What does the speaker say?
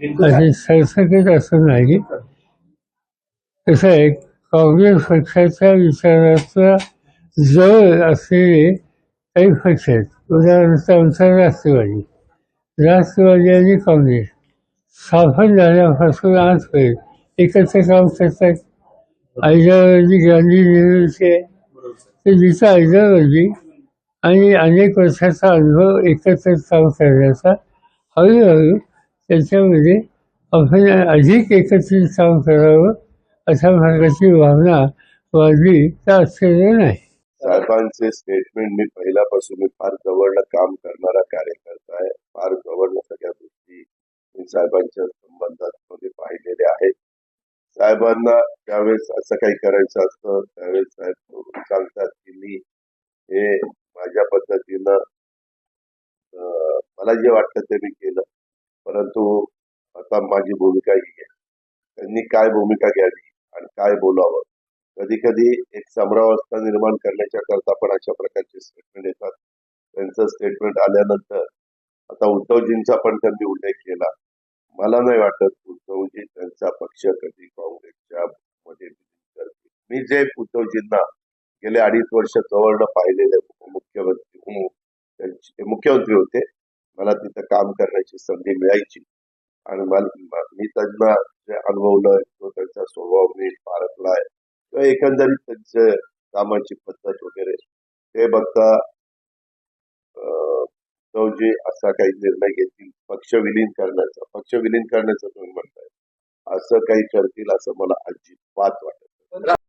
अशी सरसकट असं नाही. कसं आहे काँग्रेस पक्षाच्या विचाराचा जवळ असलेले काही पक्ष आहेत उदाहरणार्थ आमचा राष्ट्रवादी राष्ट्रवादी आणि काँग्रेस स्थापन झाल्यापासून आजपर्यंत एकत्र काम करतात आयडिओलॉजी गांधी नेहरूची ते जिथं आयडिओलॉजी आणि अनेक वर्षाचा अनुभव एकत्र काम करण्याचा हळूहळू त्याच्यामध्ये आपण अधिक एकत्रित काम करावं अशा मार्गाची भावना वाढली तर आश्चर्य नाही. साहेबांचे स्टेटमेंट मी पहिल्यापासून मी फार जवळला काम करणारा कार्यकर्ता आहे. फार जवळनं सगळ्या गोष्टी मी साहेबांच्या संबंधात मध्ये पाहिलेल्या आहेत. साहेबांना त्यावेळेस असं काही करायचं असतं त्यावेळेस साहेब सांगतात की मी हे माझ्या पद्धतीनं मला जे वाटतं ते मी केलं. परंतु आता माझी भूमिका ही आहे. त्यांनी काय भूमिका घ्यावी आणि काय बोलावं? कधी कधी एक समरावस्था निर्माण करण्याच्या करता पण अशा प्रकारचे स्टेटमेंट येतात. त्यांचं स्टेटमेंट आल्यानंतर आता उद्धवजींचा पण त्यांनी उल्लेख केला. मला नाही वाटत उद्धवजी त्यांचा पक्ष कधी काँग्रेसच्या मध्ये मी जे उद्धवजींना गेले अडीच वर्ष जवळनं पाहिलेले मुख्यमंत्री म्हणून त्यांचे मुख्यमंत्री होते. मला तिथं काम करण्याची संधी मिळायची. आणि मला मी त्यांना जे अनुभवलं तो त्यांचा स्वभाव मी पारखलाय. किंवा एकंदरीत त्यांचं कामाची पद्धत वगैरे ते बघता तो जे असा काही निर्णय घेतील पक्ष विलीन करण्याचा पक्ष विलीन करण्याचं तुम्ही म्हणताय. असं काही करतील असं मला अजिबात वाटत